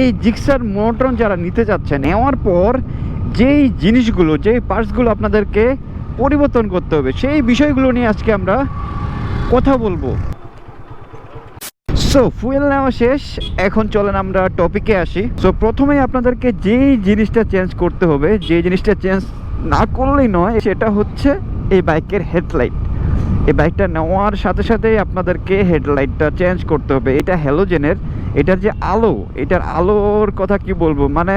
এই জিক্সার মোটরন যারা নিতে যাচ্ছেন, নেওয়ার পর যেই জিনিসগুলো, যেই পার্টসগুলো আপনাদেরকে পরিবর্তন করতে হবে, সেই বিষয়গুলো নিয়ে আজকে আমরা কথা বলব। সো ফুয়েল নেওয়া শেষ, এখন চলেন আমরা টপিকে আসি। সো প্রথমেই আপনাদেরকে যেই জিনিসটা চেঞ্জ করতে হবে, যে জিনিসটা চেঞ্জ না করলেই নয়, সেটা হচ্ছে এই বাইকের হেডলাইট এই বাইকটা নেওয়ার সাথে সাথেই আপনাদেরকে হেডলাইটটা চেঞ্জ করতে হবে। এটা হ্যালোজেনের এটার যে আলো, এটার আলোর কথা কি বলব? মানে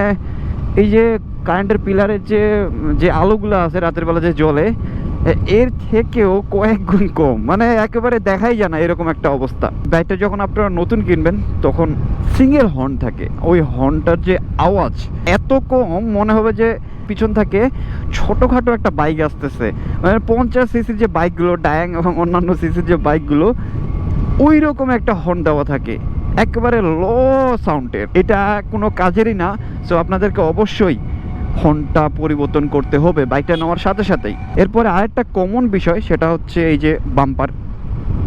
এই যে কারেন্টের পিলারের যে যে আলোগুলো আছে রাতের বেলা যে জ্বলে এর থেকেও কয়েক গুণ কম। মানে একেবারে দেখাই যায় না এরকম একটা অবস্থা। বাইকটা যখন আপনারা নতুন কিনবেন, তখন সিঙ্গেল হর্ন থাকে। ওই হর্নটার যে আওয়াজ, এত কম মনে হবে যে পিছন থেকে ছোটোখাটো একটা বাইক আসতেছে। মানে পঞ্চাশ সিসির যে বাইকগুলো ডায়াং এবং অন্যান্য সিসির যে বাইকগুলো ওই রকম একটা হর্ন দেওয়া থাকে। একেবারে লো সাউন্ডের এটা কোনো কাজেরই না সো আপনাদেরকে অবশ্যই হর্নটা পরিবর্তন করতে হবে বাইকটা নেওয়ার সাথে সাথেই। এরপরে আরেকটা কমন বিষয়, সেটা হচ্ছে এই যে বাম্পার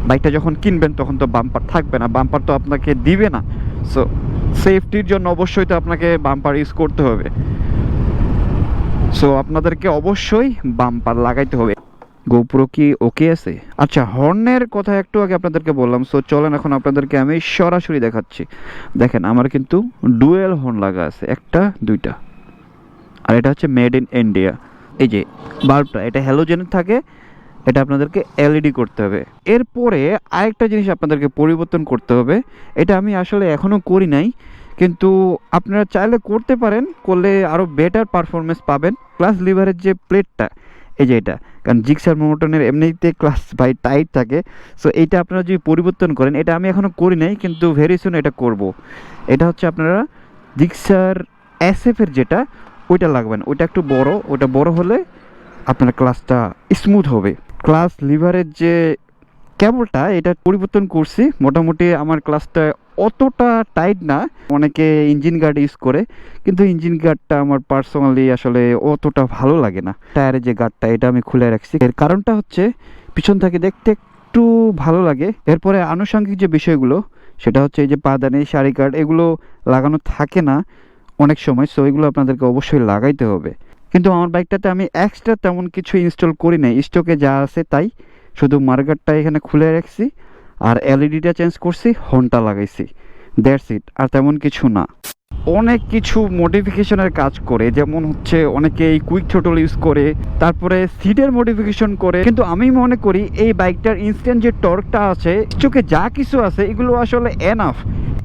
বাইকটা যখন কিনবেন, তখন তো বাম্পার থাকবে না। বাম্পার তো আপনাকে দিবে না। সো সেফটির জন্য অবশ্যই তো আপনাকে বাম্পার ইউজ করতে হবে। সো আপনাদেরকে অবশ্যই বাম্পার লাগাইতে হবে। গোপ্রো কি ওকে আছে? আচ্ছা হর্নের কথা একটু আগে আপনাদেরকে বললাম। সো চলেন এখন আপনাদেরকে আমি সরাসরি দেখাচ্ছি। দেখেন, আমার কিন্তু ডুয়েল হর্ন লাগা আছে, একটা, দুইটা। আর এটা হচ্ছে মেড ইন ইন্ডিয়া এই যে বাল্বটা এটা হ্যালোজেনের থাকে, এটা আপনাদেরকে এলইডি করতে হবে। এরপরে আরেকটা জিনিস আপনাদেরকে পরিবর্তন করতে হবে। এটা আমি আসলে এখনও করি নাই। কিন্তু আপনারা চাইলে করতে পারেন, করলে আরও বেটার পারফরমেন্স পাবেন। ক্লাস লিভারের যে প্লেটটা এই যে এটা, কারণ জিক্সার মোটনের এমনিতে ক্লাস বাই টাইট থাকে। সো এইটা আপনারা যদি পরিবর্তন করেন, এটা আমি এখনও করি নাই, কিন্তু ভেরি সুন এটা করব। এটা হচ্ছে আপনারা জিক্সার এসএফের যেটা, ওইটা লাগবেন। ওইটা একটু বড়, ওইটা বড় হলে আপনার ক্লাসটা স্মুথ হবে। ক্লাস লিভারের যে কেবলটা এটা পরিবর্তন করছি। মোটামুটি আমার ক্লাসটা অতটা টাইট না। অনেকে ইঞ্জিন গার্ড ইউজ করে, কিন্তু ইঞ্জিন গার্ডটা আমার পার্সোনালি আসলে অতটা ভালো লাগে না। টায়ারের যে গার্ডটা এটা আমি খুলে রাখছি। এর কারণটা হচ্ছে, পিছন থেকে দেখতে একটু ভালো লাগে। এরপরে আনুষঙ্গিক যে বিষয়গুলো, সেটা হচ্ছে এই যে পাদানি, শাড়ি কার্ড এগুলো লাগানো থাকে না অনেক সময় সো এগুলো আপনাদেরকে অবশ্যই লাগাইতে হবে। কিন্তু আমার বাইকটাতে আমি এক্সট্রা তেমন কিছু ইনস্টল করি নাই। স্টকে যা আছে তাই, শুধু মার্কারটা এখানে খুলে রাখছি। আর এলইডিটা চেঞ্জ করছি হর্নটা লাগাইছি। দ্যাটস ইট আর তেমন কিছু না। অনেক কিছু মডিফিকেশনের কাজ করে, যেমন হচ্ছে অনেকে এই কুইক ছোটল ইউজ করে, তারপরে সিটের মডিফিকেশন করে। কিন্তু আমি মনে করি, এই বাইকটার ইনস্ট্যান্ট যে টর্কটা আছে, চোখে যা কিছু আছে, এগুলো আসলে এনাফ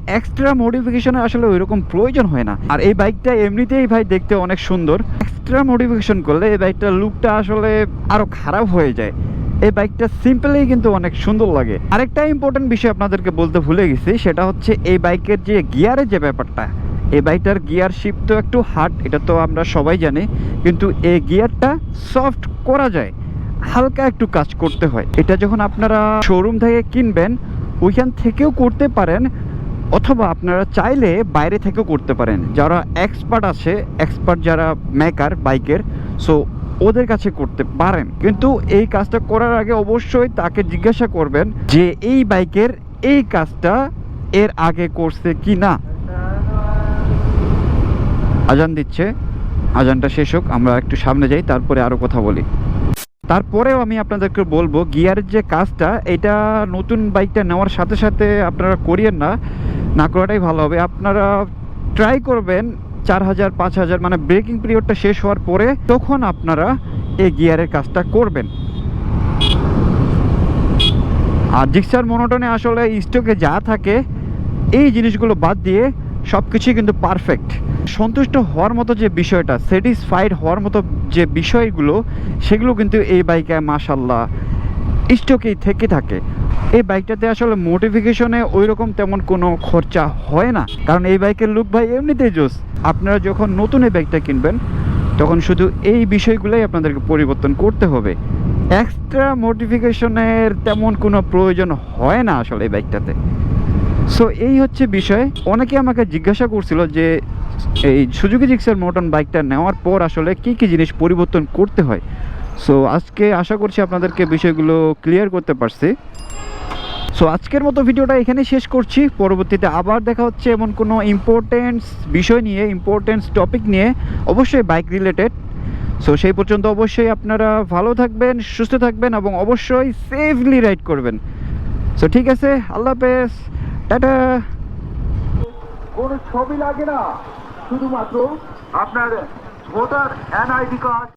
এক্সট্রা মডিফিকেশনের আসলে ওইরকম প্রয়োজন হয় না। আর এই বাইকটা এমনিতেই ভাই দেখতে অনেক সুন্দর। এক্সট্রা মডিফিকেশন করলে এই বাইকটার লুকটা আসলে আরও খারাপ হয়ে যায়। এই বাইকটা সিম্পলি কিন্তু অনেক সুন্দর লাগে। আরেকটা ইম্পর্টেন্ট বিষয় আপনাদেরকে বলতে ভুলে গেছি, সেটা হচ্ছে এই বাইকের যে গিয়ারের যে ব্যাপারটা, এই বাইকটার গিয়ার শিপ তো একটু হার্ড এটা তো আমরা সবাই জানি, কিন্তু এই গিয়ারটা সফট করা যায়, হালকা একটু কাজ করতে হয়। এটা যখন আপনারা শোরুম থেকে কিনবেন, ওইখান থেকেও করতে পারেন, অথবা আপনারা চাইলে বাইরে থেকেও করতে পারেন। যারা এক্সপার্ট আছে এক্সপার্ট যারা মেকার বাইকের সো ওদের কাছে করতে পারেন। কিন্তু এই কাজটা করার আগে অবশ্যই তাকে জিজ্ঞাসা করবেন যে এই বাইকের এই কাজটা এর আগে করছে কি না। আজান দিচ্ছে। আজানটা শেষ হোক, আমরা একটু সামনে যাই, তারপরে আরও কথা বলি। তারপরেও আমি আপনাদেরকে বলব গিয়ারের যে কাজটা, এটা নতুন বাইকটা নেওয়ার সাথে সাথে আপনারা করিয়েন না। না করাটাই ভালো হবে। আপনারা ট্রাই করবেন চার হাজার পাঁচ হাজার মানে ব্রেকিং পিরিয়ডটা শেষ হওয়ার পরে তখন আপনারা এই গিয়ারের কাজটা করবেন। আর জিক্সার মনোটনে আসলে স্টকে যা থাকে, এই জিনিসগুলো বাদ দিয়ে সব কিছুই কিন্তু পারফেক্ট সন্তুষ্ট হওয়ার মতো যে বিষয়টা স্যাটিসফাইড হওয়ার মতো যে বিষয়গুলো, সেগুলো কিন্তু এই বাইকে মাসাল্লাহ স্টকেই থেকে থাকে। এই বাইকটাতে আসলে মোটিফিকেশনে ওই রকম তেমন কোনো খরচা হয় না। কারণ এই বাইকের লুক ভাই এমনিতেই জোস। আপনারা যখন নতুন এই বাইকটা কিনবেন, তখন শুধু এই বিষয়গুলোই আপনাদেরকে পরিবর্তন করতে হবে। এক্সট্রা মোটিফিকেশনের তেমন কোনো প্রয়োজন হয় না আসলে এই বাইকটাতে। সো এই হচ্ছে বিষয়। অনেকে আমাকে জিজ্ঞাসা করছিল যে, এই সুজুকি জিক্সার মোটন বাইকটা নেওয়ার পর আসলে কি কি জিনিস পরিবর্তন করতে হয়। সো আজকে আশা করছি আপনাদেরকে বিষয়গুলো ক্লিয়ার করতে পারছি। সো আজকের মতো ভিডিওটা এখানে শেষ করছি। পরবর্তীতে আবার দেখা হচ্ছে এমন কোনো ইম্পর্টেন্স বিষয় নিয়ে ইম্পর্টেন্স টপিক নিয়ে, অবশ্যই বাইক রিলেটেড সো সেই পর্যন্ত অবশ্যই আপনারা ভালো থাকবেন, সুস্থ থাকবেন এবং অবশ্যই সেফলি রাইড করবেন। সো ঠিক আছে, আল্লাহ হাফেজ, টাটা। কোনো ছবি লাগে না, শুধুমাত্র আপনার ভোটার এনআইডি কার্ড